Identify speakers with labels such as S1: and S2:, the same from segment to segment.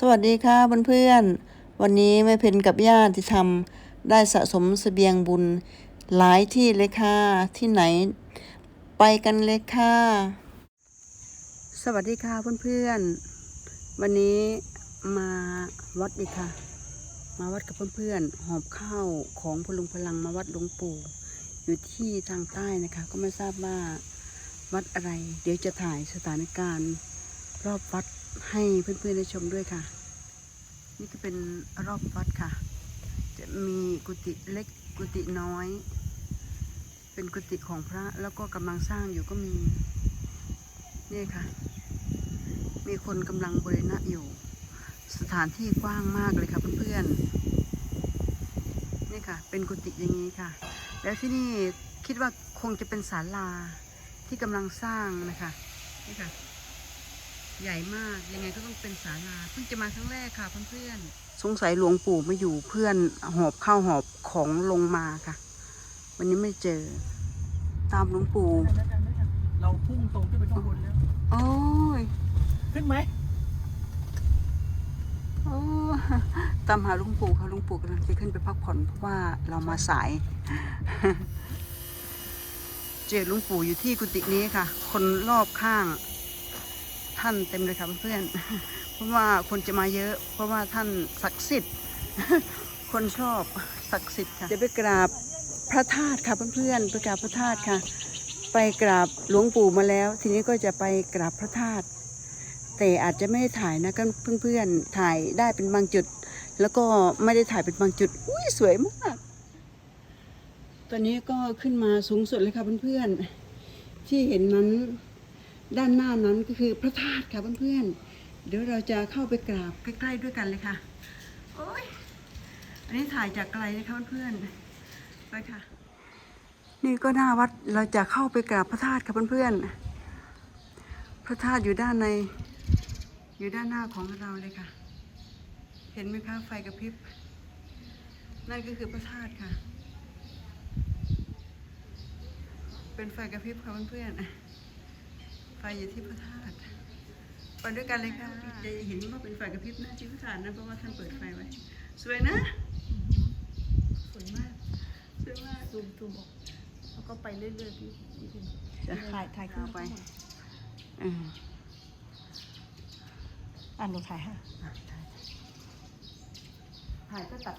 S1: สวัสดีค่ะเพื่อนๆวันนี้แม่เพนกับญาติธรรมได้สะสมเสบียงบุญหลายที่เลยค่ะที่ไหน ไปกันเลยค่ะ สวัสดีค่ะเพื่อนๆวันนี้มาวัดอีกค่ะ มาวัดกับเพื่อนๆหอบข้าวของพลุงพลังมาวัดหลวงปู่ อยู่ที่ทางใต้นะคะ ก็ไม่ทราบว่าวัดอะไร เดี๋ยวจะถ่ายสถานการณ์รอบวัด ให้เพื่อนๆได้ชมด้วยค่ะ นี่ก็เป็นรอบวัดค่ะ จะมีกุฏิเล็กกุฏิน้อย เป็นกุฏิของพระแล้วก็กำลังสร้างอยู่ก็มีนี่ค่ะ มีคนกำลังบริณะอยู่ สถานที่กว้างมากเลยค่ะเพื่อนๆนี่ค่ะ เป็นกุฏิอย่างนี้ค่ะ แล้วที่นี่คิดว่าคงจะเป็นศาลาที่กำลังสร้างนะคะนี่ค่ะ ใหญ่มากยังไงก็ต้องเป็นศาลาเพิ่งจะมาครั้งแรกค่ะเพื่อนๆสงสัยหลวงปู่ไม่อยู่เพื่อนหอบข้าวหอบของลงมาค่ะ วันนี้ไม่เจอ ตามหลวงปู่
S2: เราพุ่งตรงขึ้นไปข้างบนแล้ว
S1: โอ้ย
S2: ขึ้นไหม
S1: โอ้ตามหาหลวงปู่ค่ะหลวงปู่กำลังจะขึ้นไปพักผ่อนเพราะว่าเรามาสาย เจอหลวงปู่อยู่ที่กุฏินี้ค่ะ คนรอบข้าง ท่านเต็มเลยค่ะเพื่อนๆเพราะว่าคนจะมาเยอะ เพราะว่าท่านศักดิ์สิทธิ์ คนชอบศักดิ์สิทธิ์ค่ะจะไปกราบพระธาตุค่ะเพื่อนๆไปกราบพระธาตุค่ะ ไปกราบหลวงปู่มาแล้ว ทีนี้ก็จะไปกราบพระธาตุแต่อาจจะไม่ได้ถ่ายนะก็เพื่อนๆถ่ายได้เป็นบางจุด แล้วก็ไม่ได้ถ่ายเป็นบางจุดอุ้ยสวยมาก ตอนนี้ก็ขึ้นมาสูงสุดเลยค่ะเพื่อนๆที่เห็นนั้น ด้านหน้านั้นก็คือพระธาตุค่ะเพื่อนๆ เดี๋ยวเราจะเข้าไปกราบใกล้ๆด้วยกันเลยค่ะ โอ้ย อันนี้ถ่ายจากไกลนะคะเพื่อนๆ ไปค่ะ นี่ก็หน้าวัดเราจะเข้าไปกราบพระธาตุค่ะเพื่อนๆ พระธาตุอยู่ด้านใน อยู่ด้านหน้าของเราเลยค่ะ เห็นไหมคะไฟกระพริบ นั่นก็คือพระธาตุค่ะ เป็นไฟกระพริบค่ะเพื่อนๆ อยู่ที่พระธาตุไปด้วยกันเลยค่ะจะเห็นว่าเป็นไฟกระพริบหน้าที่พระธาตุนะเพราะว่าท่านเปิดไฟไว้ สวยนะ
S2: สวยมาก
S1: สวยมาก
S2: ซูมซูมออกแล้วก็ไปเรื่อยๆพี่พี่พิม
S1: จ้ะ
S2: ถ่ายถ่ายขึ้น
S1: เอาไป
S2: ไป
S1: อืม
S2: อ่านหนูถ่ายให้
S1: อะถ่ายถ่ายก็ตัด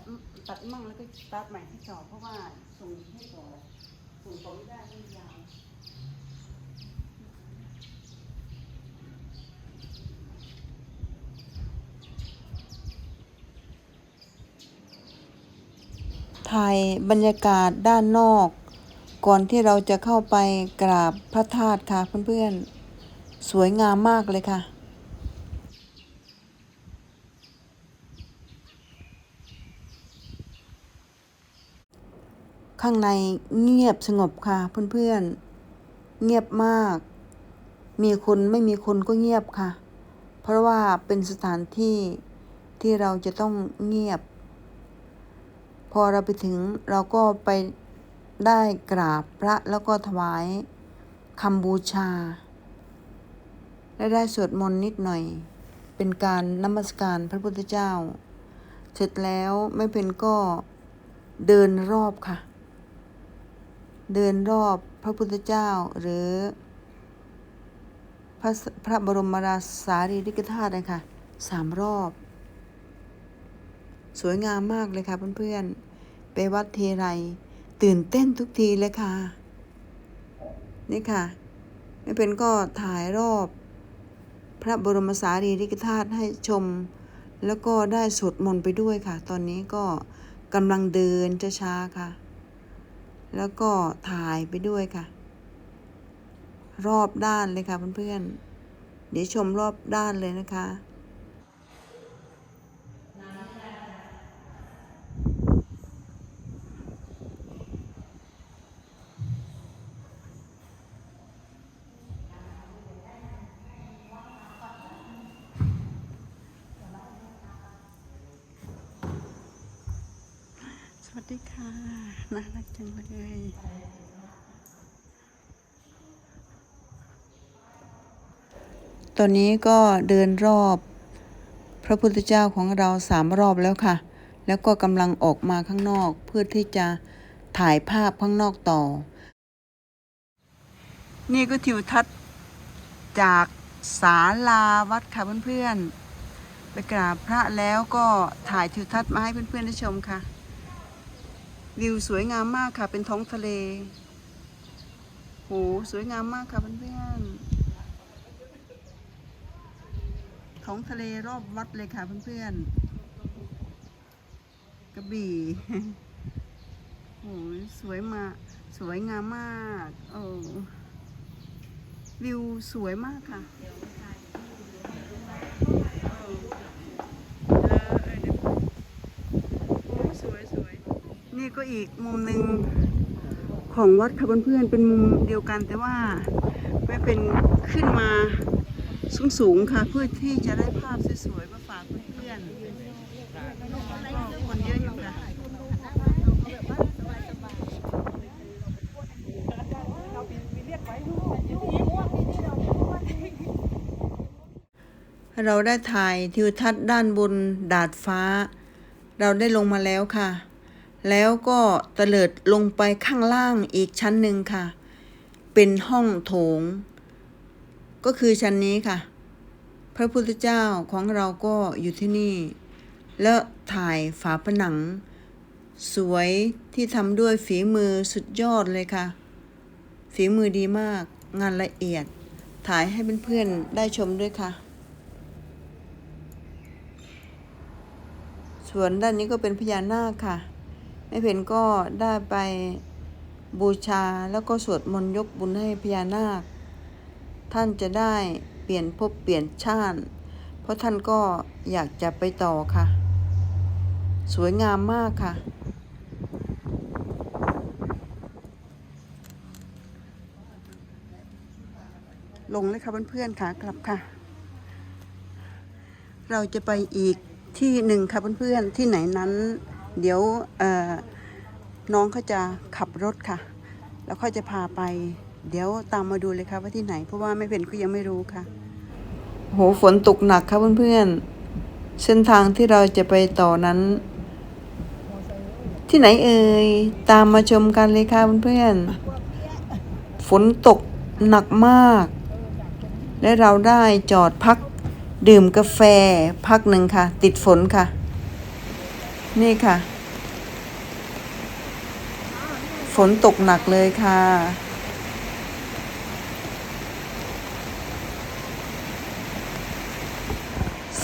S1: ตัดมั่งแล้วก็สตาร์ทใหม่ที่จอเพราะว่าส่งให้ต่อส่งต่อไม่ได้ไม่ยาว ถ่ายบรรยากาศด้านนอก ก่อนที่เราจะเข้าไปกราบพระธาตุค่ะเพื่อนๆ สวยงามมากเลยค่ะข้างในเงียบสงบค่ะเพื่อนๆ เงียบมาก มีคนไม่มีคนก็เงียบค่ะ เพราะว่าเป็นสถานที่ที่เราจะต้องเงียบ อเราไปถึงเราก็ไปได้กราบพระแล้วก็ถวายคำบูชา และได้สวดมนต์นิดหน่อย เป็นการนมัสการพระพุทธเจ้า เสร็จแล้วไม่เป็นก็เดินรอบค่ะ เดินรอบพระพุทธเจ้าหรือพระพระบรมราสารีริกธาตุนะคะสามรอบ สวยงามมากเลยค่ะเพื่อนๆ ไปวัดเทไร ตื่นเต้นทุกทีเลยค่ะ นี่ค่ะไม่เป็นก็ถ่ายรอบ พระบรมสารีริกธาตุให้ชม แล้วก็ได้สวดมนต์ไปด้วยค่ะ ตอนนี้ก็กำลังเดินช้าๆค่ะ แล้วก็ถ่ายไปด้วยค่ะ รอบด้านเลยค่ะเพื่อนๆเดี๋ยวชมรอบด้านเลยนะคะ ส วัสดีค่ะ น่ารักจังเลยตอนนี้ก็เดินรอบพ
S3: พระพุทธเจ้าของเราสามรอบแล้วค่ะ แล้วก็กำลังออกมาข้างนอกเพื่อที่จะถ่ายภาพข้างนอกต่อ นี่ก็ทิวทัศน์จากศาลาวัดค่ะเพื่อนๆ ไปกราบพระแล้วก็ถ่ายทิวทัศน์มาให้เพื่อนๆได้ชมค่ะ วิวสวยงามมากค่ะ เป็นท้องทะเล โห สวยงามมากค่ะเพื่อนๆ ท้องทะเลรอบวัดเลยค่ะเพื่อนๆ กระบี่ โห สวยมากสวยงามมากโอ้วิวสวยมากค่ะสวยสวยนี่ ก็อีกมุมหนึ่งของวัดค่ะเพื่อนๆเป็นมุมเดียวกันแต่ว่าไม่เป็นขึ้นมาสูงๆค่ะ เพื่อที่จะได้ภาพสวยๆมาฝากเพื่อนๆก็คนเยอะอยู่ค่ะเราได้ถ่ายทิวทัศน์ด้านบนดาดฟ้า เราได้ลงมาแล้วค่ะ แล้วก็เตลิดลงไปข้างล่างอีกชั้นหนึ่งค่ะ เป็นห้องโถง ก็คือชั้นนี้ค่ะ พระพุทธเจ้าของเราก็อยู่ที่นี่ แล้วถ่ายฝาผนัง สวยที่ทำด้วยฝีมือสุดยอดเลยค่ะ ฝีมือดีมากงานละเอียด ถ่ายให้เพื่อนๆได้ชมด้วยค่ะส่วนด้านนี้ก็เป็นพญานาคค่ะ แม่เพนก็ได้ไปบูชาแล้วก็สวดมนต์ยกบุญให้พญานาค ท่านจะได้เปลี่ยนภพเปลี่ยนชาติ เพราะท่านก็อยากจะไปต่อค่ะ สวยงามมากค่ะ ลงเลยค่ะเพื่อนๆค่ะกลับค่ะ เราจะไปอีกที่หนึ่งค่ะเพื่อนๆที่ไหนนั้น เดี๋ยวน้องเขาจะขับรถค่ะ แล้วเขาจะพาไป เดี๋ยวตามมาดูเลยค่ะว่าที่ไหน เพราะว่าไม่เป็นก็ยังไม่รู้ค่ะ โหฝนตกหนักค่ะเพื่อนๆ เส้นทางที่เราจะไปต่อนั้น ที่ไหนเอ่ย ตามมาชมกันเลยค่ะเพื่อนๆ ฝนตกหนักมาก และเราได้จอดพักดื่มกาแฟพักหนึ่งค่ะ ติดฝนค่ะ นี่ค่ะ ฝนตกหนักเลยค่ะ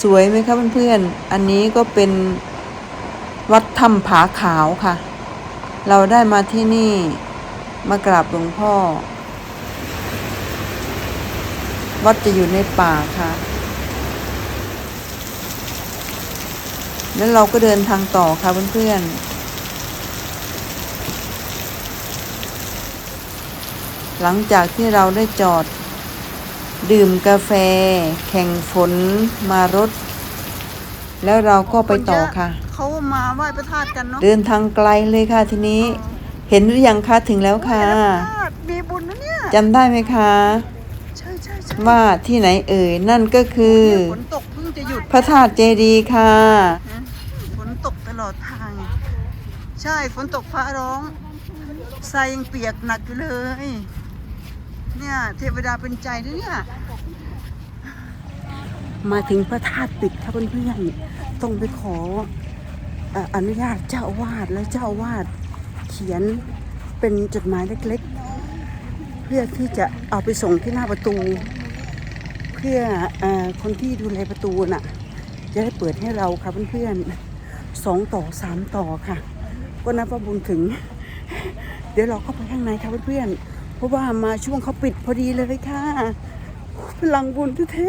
S3: สวยไหมคะเพื่อนๆ อันนี้ก็เป็นวัดถ้ำผาขาวค่ะ เราได้มาที่นี่มากราบหลวงพ่อ วัดจะอยู่ในป่าค่ะ แล้วเราก็เดินทางต่อค่ะเพื่อนๆ หลังจากที่เราได้จอด ดื่มกาแฟ แข่งฝนมารถ แล้วเราก็ไปต่อค่ะ
S1: เขามาไหว้พระธาตุกันเนาะ
S3: เดินทางไกลเลยค่ะทีนี้ เห็นหรือยังคะถึงแล้วค่ะ
S1: มีบุญนะเนี่ย
S3: จำได้ไหมคะ
S1: ใช่ใช่ใช่
S3: ว่าที่ไหนเอ่ยนั่นก็คือ
S1: ฝนตกเพิ่งจะหยุด
S3: พระธาตุเจดีย์ค่ะ
S1: นะฝนตกตลอดทาง ใช่ฝนตกฟ้าร้องทรายยังเปียกหนักอยู่เลย เนี่ยเทวดาเป็นใจนะเนี่ย
S3: มาถึงพระธาตุปิดค่ะเพื่อนๆต้องไปขอออนุญาตเจ้าอาวาสแล้วเจ้าอาวาสเขียนเป็นจดหมายเล็กๆ เพื่อที่จะเอาไปส่งที่หน้าประตู เพื่อออคนที่ดูแลประตูน่ะ จะได้เปิดให้เราค่ะเพื่อนๆสองต่อสามต่อค่ะ ก็นับว่าบุญถึง เดี๋ยวเราเข้าไปข้างในค่ะเพื่อนๆเพราะว่ามาช่วงเขาปิดพอดีเลยค่ะพลังบุญแท้